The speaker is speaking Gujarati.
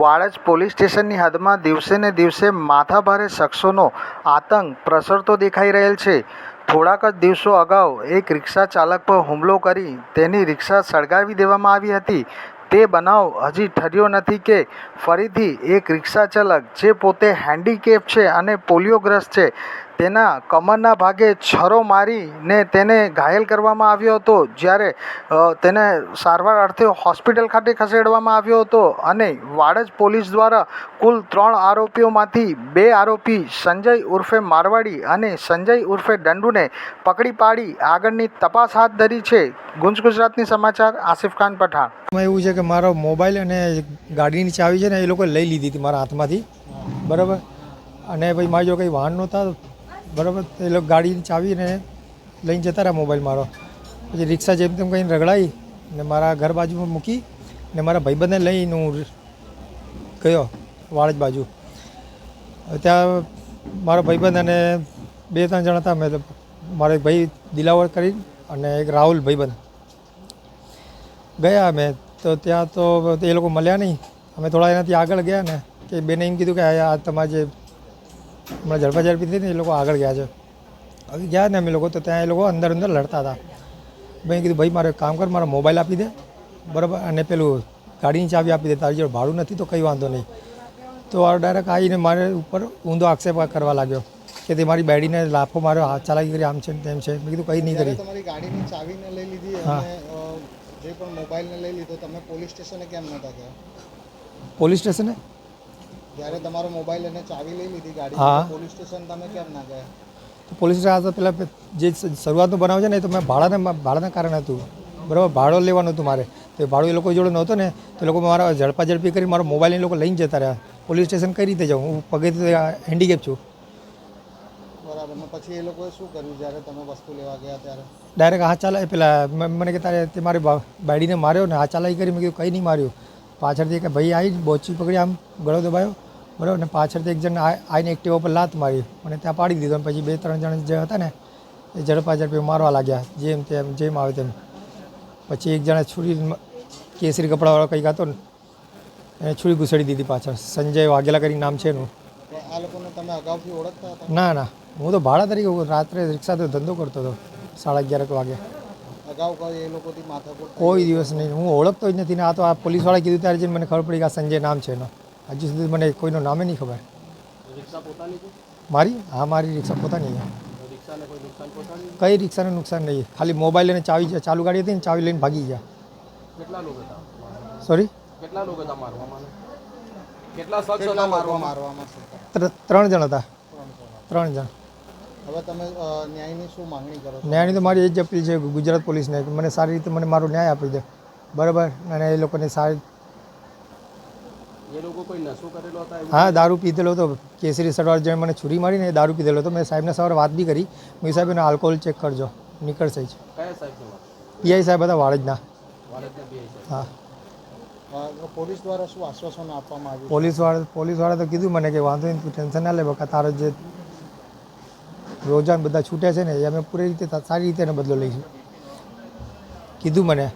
વાડજ પોલીસ સ્ટેશનની હદમાં દિવસે ને દિવસે માથાભારે શખ્સોનો આતંક પ્રસરતો દેખાઈ રહેલ છે. થોડાક જ દિવસો અગાઉ એક રિક્ષા ચાલક પર હુમલો કરી તેની રિક્ષા સળગાવી દેવામાં આવી હતી. તે બનાવ હજી ઠર્યો નથી કે ફરીથી એક રિક્ષા ચાલક જે પોતે હેન્ડીકેપ છે અને પોલિયોગ્રસ્ત છે તેના કમરના ભાગે છરો મારીને તેને ઘાયલ કરવામાં આવ્યો હતો. જ્યારે તેને સારવાર અર્થે હોસ્પિટલ ખાતે ખસેડવામાં આવ્યો હતો અને વાડજ પોલીસ દ્વારા કુલ ત્રણ આરોપીઓમાંથી બે આરોપી સંજય ઉર્ફે મારવાડી અને સંજય ઉર્ફે દંડુને પકડી પાડી આગળની તપાસ હાથ ધરી છે. ગુંજ ગુજરાતની સમાચાર, આસિફ ખાન પઠાણ. એવું છે કે મારો મોબાઈલ અને ગાડીની ચાવી છે ને એ લોકો લઈ લીધી હતી મારા હાથમાંથી. બરાબર? અને ભાઈ મારી જો કંઈ વાહન નહોતા બરાબર? એ લોકો ગાડીની ચાવીને લઈને જતા રહ્યા મોબાઈલ મારો. પછી રિક્ષા જેમ તેમ કંઈ રગડાઈ ને મારા ઘર બાજુમાં મૂકી ને મારા ભાઈબંધને લઈને હું ગયો વાળજ બાજુ. ત્યાં મારો ભાઈબંધ અને બે ત્રણ જણા હતા. મેં મારો એક ભાઈ દિલાવર કરી અને એક રાહુલ ભાઈબંધ. ગયા અમે. તો ત્યાં તો એ લોકો મળ્યા નહીં. અમે થોડા એનાથી આગળ ગયા ને કે બેને એમ કીધું કે આ તમારે જે હમણાં ઝડપા ઝડપી થઈ ને એ લોકો આગળ ગયા છે. હવે ગયા ને અમે લોકો તો ત્યાં એ લોકો અંદર અંદર લડતા હતા. મેં કીધું ભાઈ મારે કામ કર મારો મોબાઈલ આપી દે. બરાબર અને પેલું ગાડીની ચાવી આપી દે. તારી જોડે ભાડું નથી તો કંઈ વાંધો નહીં. તો આ ડાયરેક્ટ આવીને મારે ઉપર ઊંધો આક્ષેપ કરવા લાગ્યો કે તે મારી બેડીને લાફો માર્યો હાથ ચાલાકી કરી આમ છે તેમ છે. મેં કીધું કંઈ નહીં કરી. તમારી ગાડીની ચાવીને લઈ લીધી હા. જે પણ મોબાઈલને લઈ લીધો તમે પોલીસ સ્ટેશને કેમ નહોતા ગયા? પોલીસ સ્ટેશને? જ્યારે તમારો મોબાઈલ અને ચાવી લઈ લીધી ગાડી હા. પોલીસ સ્ટેશન તમે કેમ ના ગયા? તો પોલીસ સ્ટેશન તો પેલા જે શરૂઆતનો બનાવ છે ને એ તો મેં ભાડાને ભાડાના કારણે હતું. બરાબર ભાડો લેવાનું હતું મારે. તો ભાડો એ લોકો જોડે નહોતો ને તો લોકો મારા ઝડપા ઝડપી કરી મારો મોબાઈલ એ લોકો લઈને જતા રહ્યા. પોલીસ સ્ટેશન કઈ રીતે જાઉં? હું પગે હેન્ડીકેપ છું. બરાબર પછી એ લોકોએ શું કર્યું જ્યારે તમે વસ્તુ લેવા ગયા ત્યારે? ડાયરેક્ટ હાથ ચાલાય પેલા મને કે તારે તે મારી બાડીને બાયડીને માર્યો ને હાથ ચાલાઈ કરી મેં કીધું કંઈ નહીં માર્યું. પાછળથી કે ભાઈ આવી બોચી પકડી આમ ગળો દબાયો બરાબર? ને પાછળથી એક જણ આવીને એક્ટિવા ઉપર લાત મારી મને ત્યાં પાડી દીધો અને પછી બે ત્રણ જણ જે હતા ને એ ઝડપા ઝડપી મારવા લાગ્યા જેમ તેમ જેમ આવે તેમ. પછી એક જણા છુરી કેસરી કપડાવાળો કંઈક હતો ને એને છુરી ઘૂસડી દીધી પાછળ. સંજય વાઘેલા કરીને નામ છે એનું. ના ના. હું તો ભાડા તરીકે રાત્રે રિક્ષા તો ધંધો કરતો હતો સાડા અગિયાર વાગે. અગાઉ કોઈ એ લોકોથી માથાકૂટ કોઈ દિવસ નહીં. હું ઓળખતો જ નથી ને આ તો આ પોલીસવાળા કીધું ત્યારે જઈને મને ખબર પડી કે આ સંજય નામ છે એનો. હજુ સુધી મને કોઈનું નામે નહીં ખબર. મારી? હા મારી રિક્ષા પોતાની છે. કઈ રિક્ષાને નુકસાન નહીં. ખાલી મોબાઈલ અને ચાવી જાય ચાલુ ગાડી હતી ને ચાવી લઈને ભાગી ગયા. કેટલા લોકો હતા? સોરી કેટલા લોકો હતા મારવામાં? કેટલા શખ્સ હતા મારવામાં? મારવામાં ત્રણ જણ હતા. ત્રણ જણ. હવે તમે ન્યાયની શું માંગણી કરો ન્યાયની તો મારી એ જ અપીલ છે ગુજરાત પોલીસને કે મને સારી રીતે મને મારો ન્યાય આપી દે. બરાબર? અને એ લોકોને સારી એ લોકો કોઈ નશો કરેલો હતા એવું? હા દારૂ પીધેલો હતો. કેસરી સરવાર જેણે મને છુરી મારીને એ દારૂ પીધેલો હતો. મેં સાહેબને સવારે વાત બી કરી. મેં સાહેબ એને આલ્કોહોલ ચેક કરજો. નીકળશે જ. પીઆઈ સાહેબ હતા સાહેબ. હા. પોલીસ દ્વારા શું આશ્વાસન આપવામાં આવ્યું પોલીસવાળા પોલીસવાળા તો કીધું મને કે વાંધો નહીં તું ટેન્શન ના લે બકા તારો જે રોજાન બધા છૂટે છે ને એ અમે પૂરી રીતે સારી રીતે એનો બદલો લઈશું. કીધું મને.